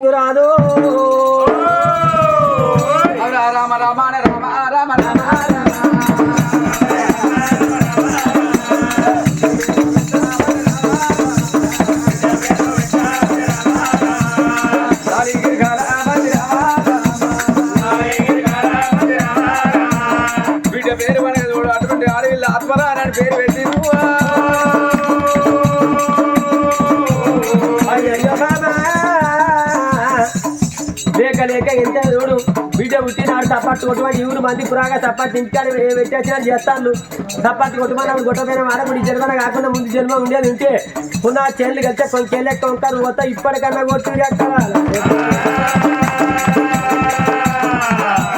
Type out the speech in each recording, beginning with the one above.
రాదు రామ రామ రామ రామ రామ పేరు చూడు అటువంటి ఆడవిల్ల ఆత్మరాని పేరు ఇంకా ఎంత చూడు? బిడ్డ పుట్టినాడు చప్పట్టు కొట్టుమని ఊరు మంది పురాగా చప్పట్టు ఇంటికాడ పెట్టేసిన చేస్తాను చప్పట్టు కొట్టుమని కొట్టపోయిన ఆడకుడి జన్మన కాకుండా ముందు జన్మ ఉండేది ఉంటే ఉన్న చెల్లి కలిస్తే కొంచెం చెల్లెక్క ఉంటారు? మొత్తం ఇప్పటికన్నా కొట్టు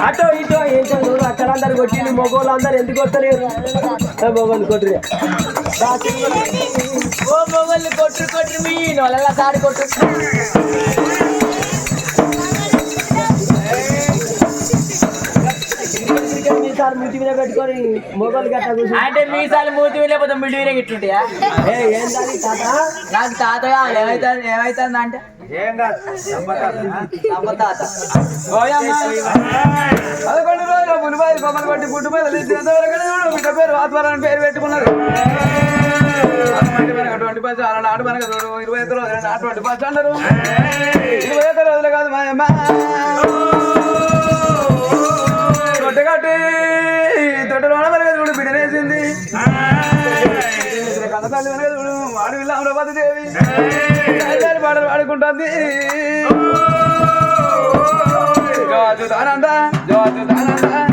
అటో ఇటో ఏంటో చూడు? అక్కడ అందరు కొట్టింది మగోళ్ళు అందరు ఎందుకు కొట్టలేరు? మొగోళ్ళు కొట్టురు. ఓ మొగోళ్ళు కొట్టు కొట్టు మీ నొలల తాడు కొట్టు సార్ ముట్టి మీద పెట్టుకొని మొగోళ్ళు గట్ట అంటే మీసాలు మూతి లేకపోతే మిడి మీద ఇట్లుంటాయా ఏ ఏంటది తాత? నాకు తాతగా ఏమైతుంది ఏమైతుంది అంటే? అమ్మ తాత. పదకొండు రోజులు మునిపాది బొమ్మలు పట్టి మీద చూడు? బిడ్డ పేరు ఆత్మరాని పేరు పెట్టుకున్నారు. అటువంటి బస్ అలా నాటు మనకు చూడు. ఇరవై ఒక్క రోజులు అటువంటి బస్ అంటారు. ఇరవై ఒక్క రోజులు కాదు మా వాడు వీళ్ళ అమరావతి దేవి తల్లి పాటలు పాడుకుంటుంది జోజు దానంద జోజు దానంద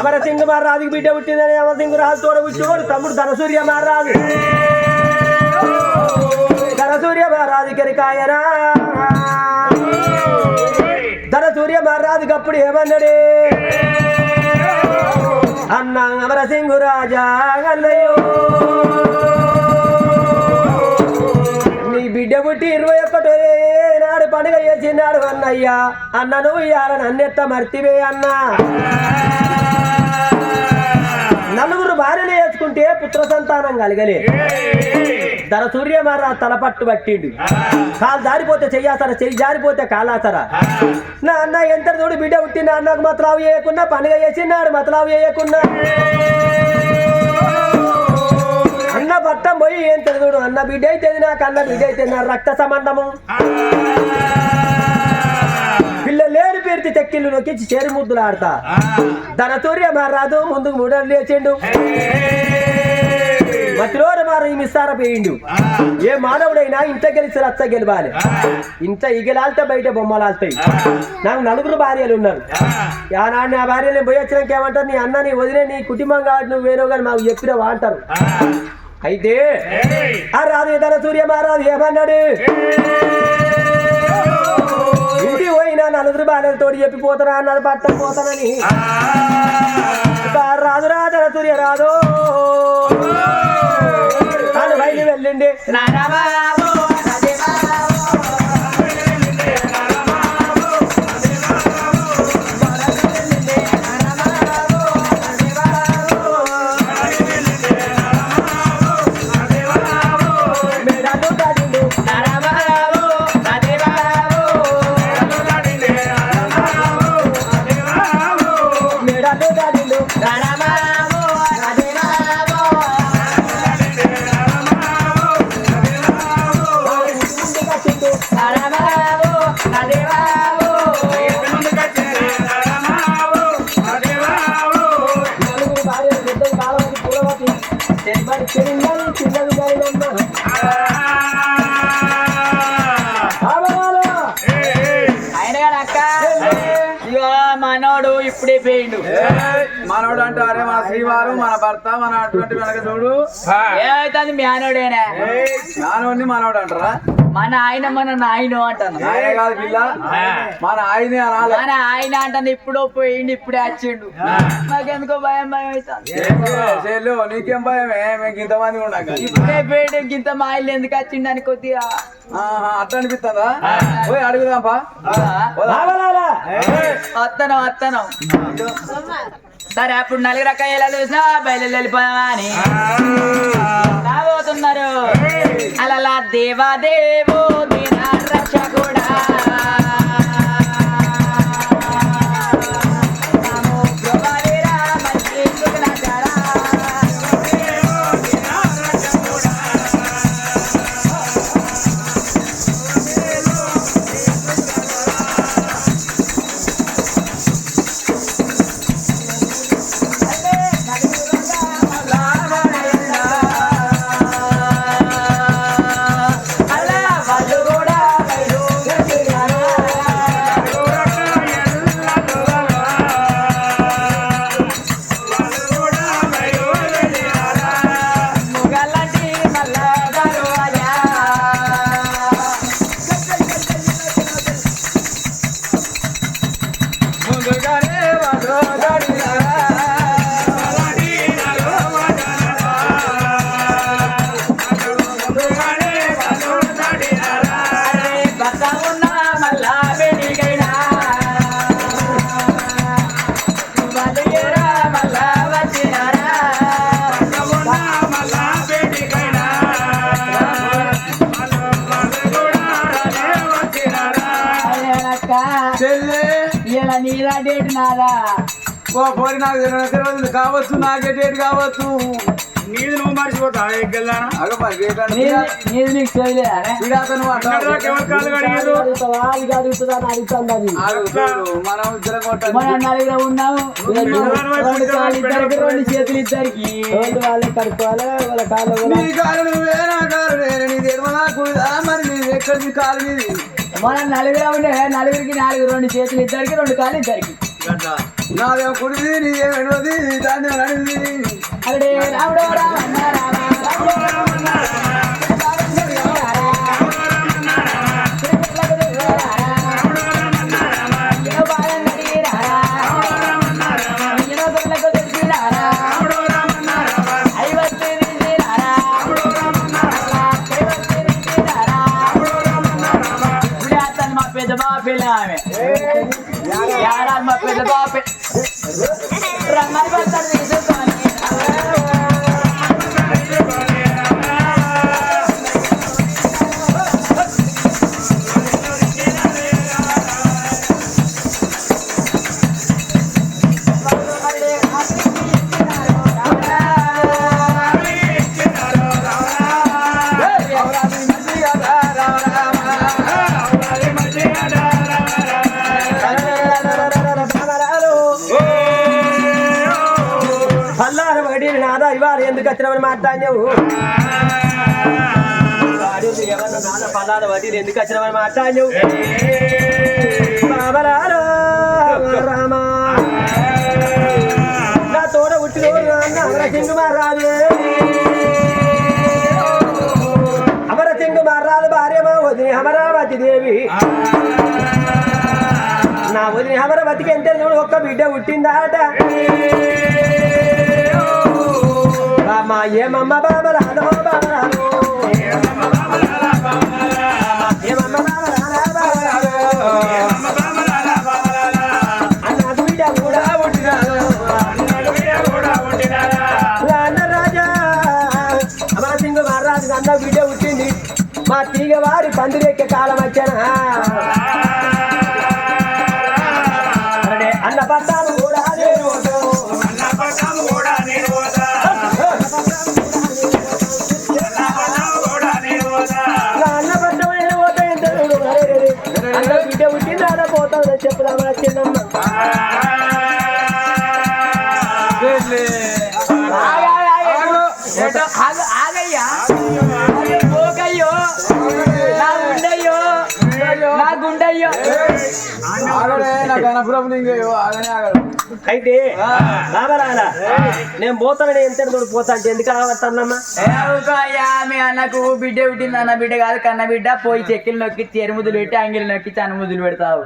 అమరసింగ్ మహారాజుకి బిడ్డ పుట్టిందని అమరసింగ్ రాజు తోడ పుట్టినోడు తమ్ముడు ధనసూర్య మహారాజు ధనసూర్య మహారాజు కెరికాయనా ధనసూర్య మహారాజుకి అప్పుడు ఏమన్నాడే అన్న అమరసింగు రాజా అన్నయ్యో నీ బిడ్డ పుట్టి ఇరవై ఒక్కటో నాడు పండుగ చేసినాడు అన్నయ్యా అన్న నువ్వు ఇయ్యాలని అన్నెత్త మర్తివే అన్నా నలుగురు భార్యలు వేసుకుంటే పుత్ర సంతానం కలగలే. ధర సూర్య మార తలపట్టు పట్టిండు. కాలు జారిపోతే చెయ్యాసరా చెయ్యి జారిపోతే కాలాసరా. నా అన్న ఎంత చూడు బిడ్డ పుట్టిన అన్నకు మతలావు వేయకుండా పండుగ చేసినాడు మతలావు చేయకున్నా అన్న పట్టం పోయి ఏం తెలుగుడు అన్న బిడ్డ అయితే నాకు అన్న బిడ్డ అయితే నా రక్త సంబంధము. పేరుతి చెక్కిళ్ళు నొక్కించి చేరి ముద్దులు ఆడతా. ధన సూర్య మారాదు ముందుకు మూడలు లేచిండు. మధ్యలోన మార ఈ మిస్సార పోయిండు. ఏ మానవుడైనా ఇంట గెలిచి రచ్చ గెలవాలి. ఇంట ఇగలాలితే బయట బొమ్మలాల్తాయి నాకు నలుగురు భార్యలు ఉన్నారు. ఆనాడు నా భార్యలు పోయి వచ్చినాక ఏమంటారు? నీ అన్న నీ వదిలే నీ కుటుంబం కాదు నువ్వు వేరే కానీ మాకు చెప్పినవా అంటారు. అయితే ఆ రాదు ధన సూర్య మహారాజు ఏమన్నాడు? ఇంటి పోయినా నలుగురు భార్యలతో చెప్పిపోతారా అన్నారు పట్టం పోతానని. రాదు రాజన సూర్య రాదు. బయలు వెళ్ళండి. మనోడు అంటారే మన శ్రీవారు మన భర్త మన అటువంటి వెనక చూడు. ఏమైతుంది మీ ఆయనోడేనా నానోడిని మనోడు అంటారా? మన ఆయన మన నాయన అంటాను. ఆయన కాదు పిల్ల. మన ఆయనే అనాలి. మన ఆయన అంటాను ఇప్పుడు పోయిండు ఇప్పుడే వచ్చిండు. నాకెందుకో భయం భయం చెల్లు నీకేం భయమే మేము ఇంతమంది ఉండక ఇప్పుడే పోయిండు ఇంత మా ఇల్లు ఎందుకు వచ్చిండు అని కొద్దిగా. ఆహా, అట్లా అనిపిస్తుందా పోయి అడుగుదాంపా. వస్తాను వస్తాను సరే అప్పుడు నలుగురు రకాయలు చూసినా బయలు వెళ్ళిపోయామా అని రాబోతున్నారు. అలా దేవాదేవో దీన రక్షకుడా నమో ఇలా డేట్ నాదా ఓ పోరి నాకు తెలియదు తెలియదు కావచ్చు నాకే డేట్ కావచ్చు. నీది నువ్వు మర్చిపోతా ఎగ్గెళ్ళానా నీది నీది నీకు మనం ఇద్దరం కొట్టాలి మన నలుగురు ఉన్నాము రెండు కాళ్ళు ఇద్దరికి రెండు చేతులు ఇద్దరికి. వాళ్ళే కడుక్కోవాలి వాళ్ళ కాళ్ళు నీ కాలు నువ్వే నా కాలు నేను నీ ఎడమ నాకు మరి నీ ఎక్కడ నీ కాలు నీది? మన నలుగురు ఉండే నలుగురికి నాలుగు రెండు చేతులు ఇద్దరికి రెండు కాళ్ళు ఇద్దరికి. నాదేమో కుడిది నీదేమో ఎడవది దాన్ని నడిది అక్కడే రాముడు రామన్న రామ రాముడు రామన్న పెద్ద బాపిల్ల ఆమె మా పెద్ద రమ్మని పడతారు తీసుకొని మాట్లాడినావు ఎవరు నాన్న పల్లార వడ్డీలు ఎందుకు వచ్చినామని మాట్లాడినావు బాబరారో రామా నా తోడ పుట్టిన నాన్న అమర సింగు మారాదు అమర సింగు మారాదు భార్యమా వదిలి అమరావతి దేవి. నా వదిలి అమరావతికి ఎంత ఒక్క బిడ్డ పుట్టిందాట. బామ్మ ఏమమ్మ బాబరాలో బాబరాలో ఏమమ్మ బాబరాలా బాబరాలో అన్న కూడా మహారాజు మా తీగ వారి పందిరెక్కే కాలం వచ్చానా అయితే రామరాలా నేను పోతానని ఎంత పోతా అంటే ఎందుకు ఆగవస్తానమ్మా ఏ ఊరుకో అయ్యా మీ అన్నకు బిడ్డ పుట్టింది అన్న బిడ్డ కాదు కన్న బిడ్డ. పోయి చెక్కిలు నొక్కి చెరుముదులు పెట్టి అంగిలు నొక్కి చనుముదులు పెడతావు.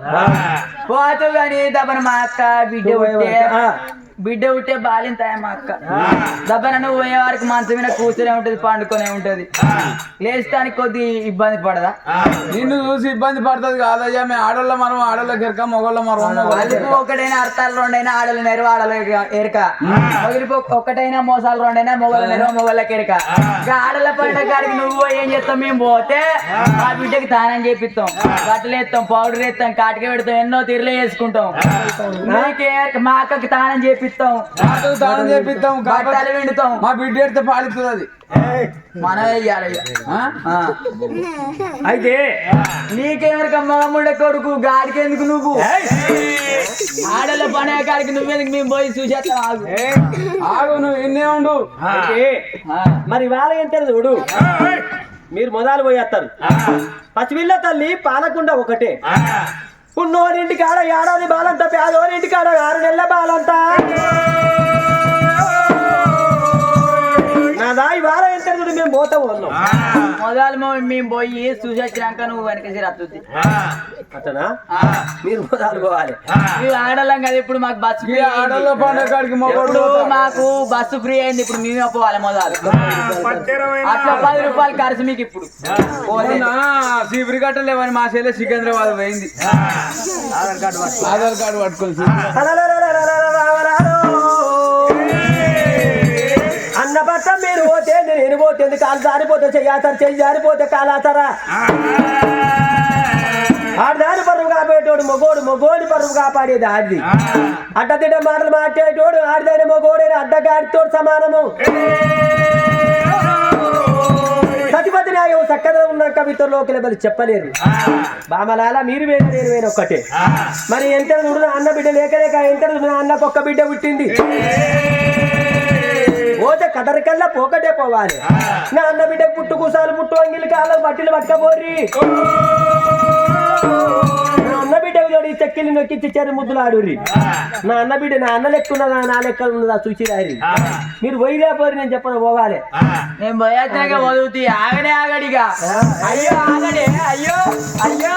పోతు కానీ దబ్బన మా అక్క బిడ్డ పుట్టే. బిడ్డ పుట్టే బాలింతాయ మా అక్క? దబ్బన నువ్వు పోయే వారికి మంచం మీద కూర్చొనే ఉంటది పండుకొనే ఉంటది. లేస్తానికి కొద్ది ఇబ్బంది పడదా? నిన్ను చూసి ఇబ్బంది పడుతుంది కాదయ్యా మేము ఆడోళ్ళ మనం ఆడోళ్ళ కెరక మొగోళ్ళ మనం వాళ్ళకు ఒకటైనా అర్థాలు రెండైనా ఆడలు నెరు ఆడలు ఎరక. మొగిలిపో ఒకటైనా మోసాలు రెండైనా మొగల నెరవ మొగలకి ఎరక ఇక ఆడల పంట కాడికి నువ్వు ఏం చేస్తాం మేము పోతే ఆ. బిడ్డకి తానం చేపిస్తాం. బట్టలు వేస్తాం పౌడర్ వేస్తాం కాటికి పెడతాం ఎన్నో తీరులే వేసుకుంటాం నీకే మా అక్కకి తానం చేపిస్తాం దానం చేపిస్తాం బట్టలు విండుతాం మా బిడ్డ ఎడితే పాడుతుంది అది. మనమే ఇయ్యాలి. అయితే నీకెవరికి మగముండ కొడుకు గాడికి ఎందుకు నువ్వు? ఆడల పనే కాడికి నువ్వెందుకు మేము పోయి చూసేస్తాం ఆగు. ఆగు నువ్వు ఇన్నే ఉండు. మరి వాళ్ళ ఎంత చూడు? మీరు మొదలు పోయేస్తారు. పసిపిల్ల తల్లి పాలకుండా ఒకటే. ఉన్నోడింటి కాడ ఏడాది బాలంత పేదోడింటి కాడ ఆరు నెలల బాలంత. నాదా ఇవాళ ఎంత చూడు మేము పోతాం ఉన్నాం మొదలు మేము పోయి చూసొచ్చినాక నువ్వు వెనకేసి రత్తుంది అతనా మీరు మొదలు పోవాలి మేము ఆడలేం కదా ఇప్పుడు మాకు బస్సు ఫ్రీ ఆడోళ్ళ పండుగ కాడికి మొగోళ్ళు ఇప్పుడు మాకు బస్సు ఫ్రీ అయింది ఇప్పుడు మేమే పోవాలి మొదలు అట్లా పది రూపాయలు ఖర్చు మీకు ఇప్పుడు. సీపురి కట్టలేవని మా చెల్లె సికింద్రాబాద్ పోయింది ఆధార్ కార్డు పట్టుకొని అన్న పట్ట మీరు పోతే నేను పోతే కాలు జారిపోతే చెయ్యాతారు చెయ్యి జారిపోతే కాలాతారా ఆడదాని పరువు కాపాడేటోడు మొగోడు మొగోడి పరువు కాపాడేది ఆడిది. అడ్డదిడ్డ మాటలు మాట్లాడేటోడు ఆడిదాని మొగోడే అడ్డగాడితోడు సమానము. సతిపతి న్యాయం చక్కగా ఉన్న కవితలోకి బలి చెప్పలేరు. బామలాల మీరు వేరు నేను వేరు ఒక్కటే. మరి ఎంత అన్న బిడ్డ లేక లేక ఎంత చూడు నా అన్నకు ఒక్క బిడ్డ పుట్టింది? పోతే కదరికల్లా పోకటే పోవాలి. నా అన్న బిడ్డకు పుట్టు కుసాలు పుట్టు అంగిలి కాళ్ళకు బట్టలు పట్టుకపోర్రి నా అన్న బిడ్డకు జోడి చెక్కిలి నొక్కించి చెరు ముద్దులు ఆడుర్రి. నా అన్న బిడ్డ నా అన్న లెక్క ఉన్నదా నా లెక్క ఉన్నదా చూసి రారి మీరు పోయిరా పోరి నేను చెప్పను పోవాలి. నేను పోయేస్తాక వదులుతీ ఆగడే ఆగడిగా అయ్యో ఆగడే అయ్యో అయ్యో.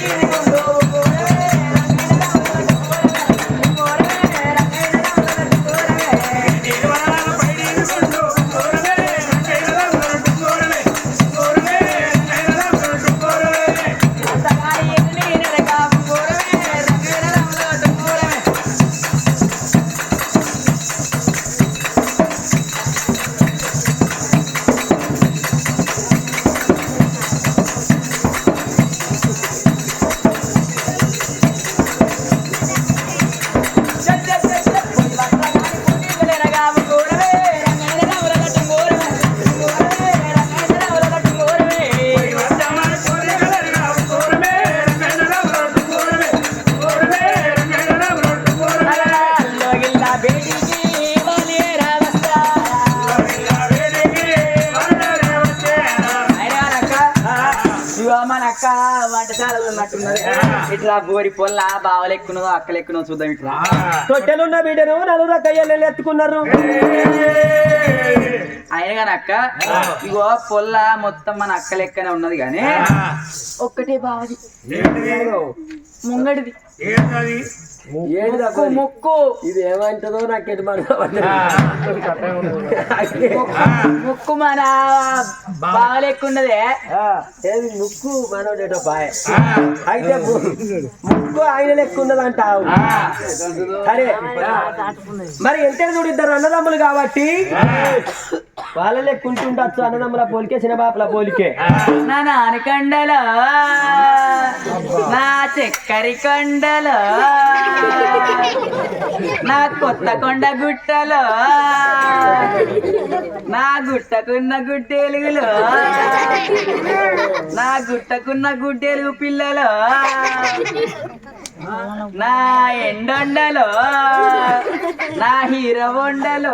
Thank you. అక్క వంటశాలలో ఉన్నట్టున్నది. ఇట్లా బోరి పొల్ల బావలు ఎక్కున్నదో అక్కలు ఎక్కున్నదో చూద్దాం ఇట్లా. తొట్టెలున్న బిడ్డను నలుగురు కయ్యలు ఎత్తుకున్నారు. అయినా కానీ అక్క ఇగో పొల్ల మొత్తం మన అక్క లెక్కనే ఉన్నది కానీ ఒక్కటే బావది. ముంగడిది. ముక్కు? ముక్కు ఇది ఏమంటుందో నాకు ఎటు ముక్కు మన బావలు ఎక్కున్నదే ఏది ముక్కు మనోడేటో పాయ అయితే ముక్కు ఆయన లెక్క ఉన్నది అంటావు సరే మరి ఎంత చూడు ఇద్దరు అన్నదమ్ములు కాబట్టి? వాళ్ళ లెక్క ఉంటుండొచ్చు అన్నదమ్ముల పోలికే చిన్నబాపుల పోలికే. నా నానకండలో నా చక్కెర కొండలో. నా కొత్త కొండ గుట్టలో. నా గుట్టకున్న గుట్టెలుగులో. నా గుట్టకున్న గుడ్డేలుగు పిల్లలో. నా ఎండొండలో నా హీరో వండలో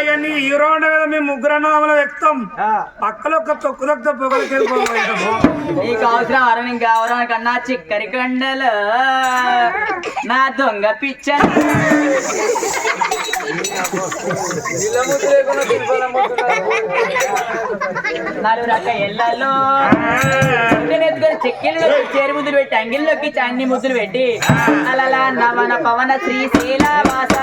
ఇవన్నీ హీరో ఉండే కదా మేము ముగ్గురు అన్నదమ్ముల వ్యక్తం. పక్కలో ఒక తొక్కు తొక్క నీకు అవసరం అర నీకు కావడం కన్నా చిక్కరి కొండలో. నా దొంగ నాలుగు రకాల ఎల్లలో చెక్కిళ్ళు చేరు ముద్దులు పెట్టి అంగిల్లోకి అన్ని ముద్దులు పెట్టి. అలా నవన పవన శ్రీశైల వాస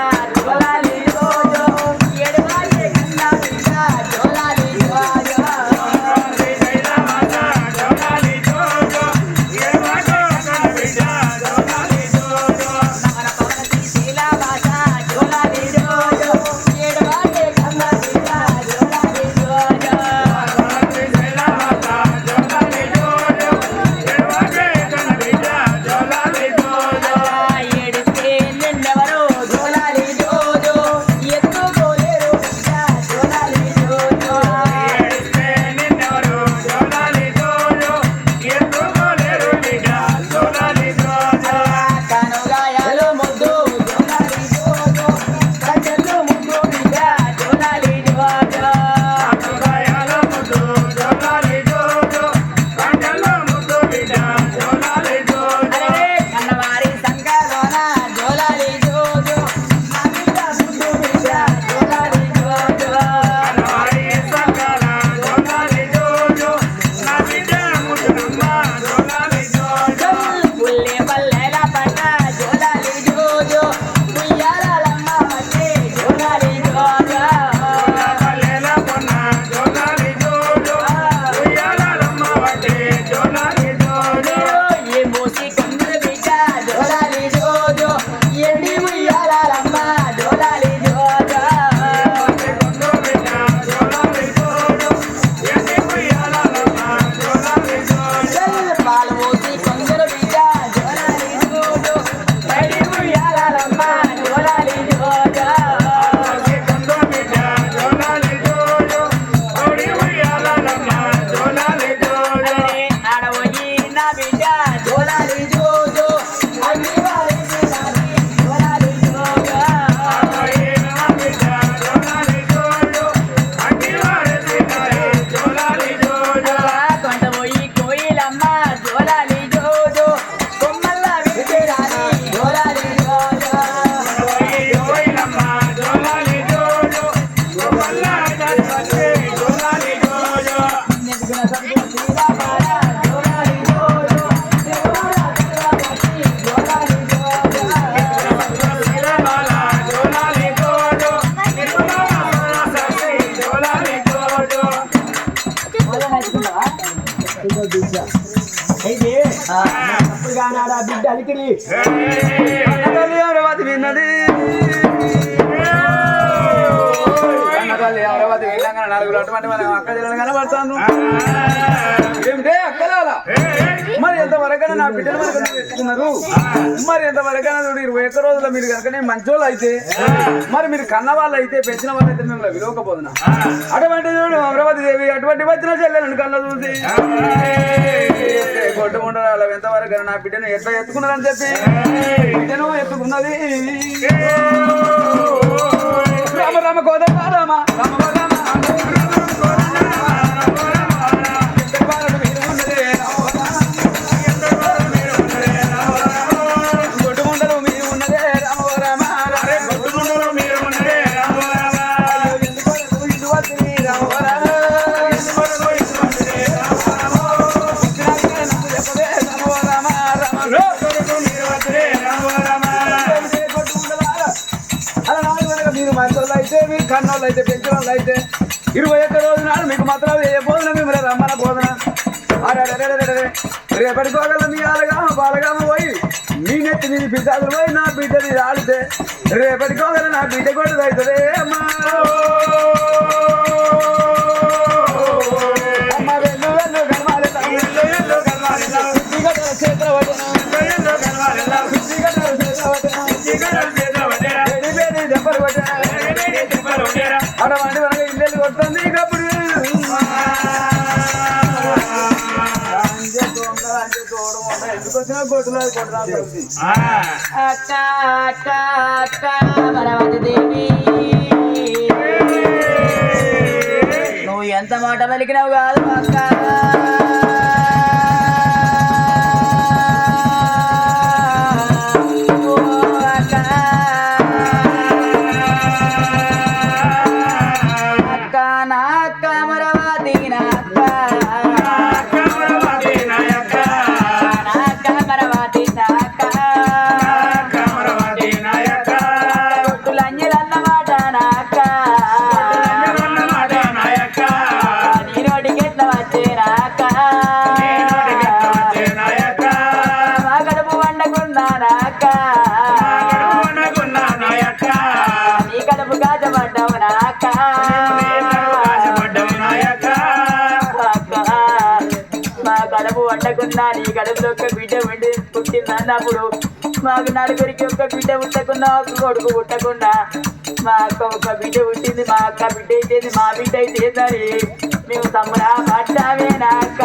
విన్నది కన్నతల్లి అమరావతి వెళ్ళంగా నలుగురు అటువంటి మన అక్క కనబడతాను అక్కలాల మరి ఎంతవరకైనా నా బిడ్డలు మనకు తెచ్చుకున్నారు మరి ఎంత వరకైనా చూడు ఇరవై ఒక్క రోజుల్లో మీరు కనుక నేను మంచోళ్ళు అయితే మరి మీరు కన్న వాళ్ళు అయితే పెంచిన వాళ్ళు అయితే మిమ్మల్ని విలువకపోదునా? అటువంటి చూడు అమరావతి దేవి అటువంటి వచ్చిన చెల్లెలను కళ్ళ చూసి. కొట్టు ఉండరాలు ఎంతవరకు నా బిడ్డను ఎట్లా ఎత్తుకున్నారని చెప్పి బిడ్డను ఎత్తుకున్నది. రామ రామ కోదమ్మ రామ రామ రామ. అయితే పెంచడం అయితే ఇరవై ఒక్క రోజు నాడు మీకు మాత్రం ఏ బోధన మిమ్మల్ని రమ్మన బోధన. అరెరెరెరెరెరె. రేపటి కోగల మీ ఆలగామ బాలగామ పోయి మీ నెత్తి మీద పిసాదులు పోయి నా బిడ్డ మీద ఆడితే రేపటి కోగల నా బిడ్డ కూడా అవుతుంది అమ్మా కొట్టులేదు దేవి. నువ్వు ఎంత మాట పలికినావు కాదు అక్క. నా అక్క మరవతి నా అక్క. అన్నప్పుడు మాకు నలుగురికి ఒక బిడ్డ పుట్టకుండా ఒక కొడుకు పుట్టకుండా మా అక్క ఒక బిడ్డ పుట్టింది మా అక్క బిడ్డ అయితేంది మా బిడ్డ అయితే మేము తమ్ముడా పట్టావే నా అక్క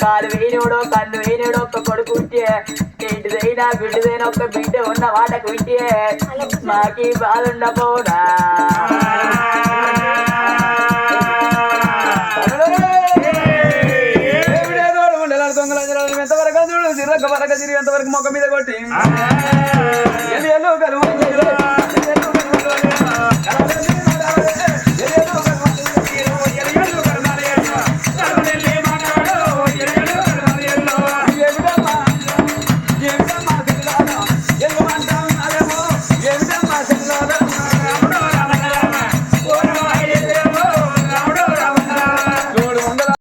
కాలు వేయనుడో కన్ను వేయనుడో ఒక్క కొడుకు ఉంటే ఏంటిదైనా బిడ్డదైనా ఒక్క బిడ్డ ఉన్న వాటకు ఉంటే మాకి బాధ ఉండబోదా దేవుడేదోడు ఉండేలాడు దొంగలంజరాలు ఎంతవరకు చూడు సిర్రక వరక తిరిగి ఎంతవరకు మొక్క మీద కొట్టి? ఎల్లు ఎల్లు కలువు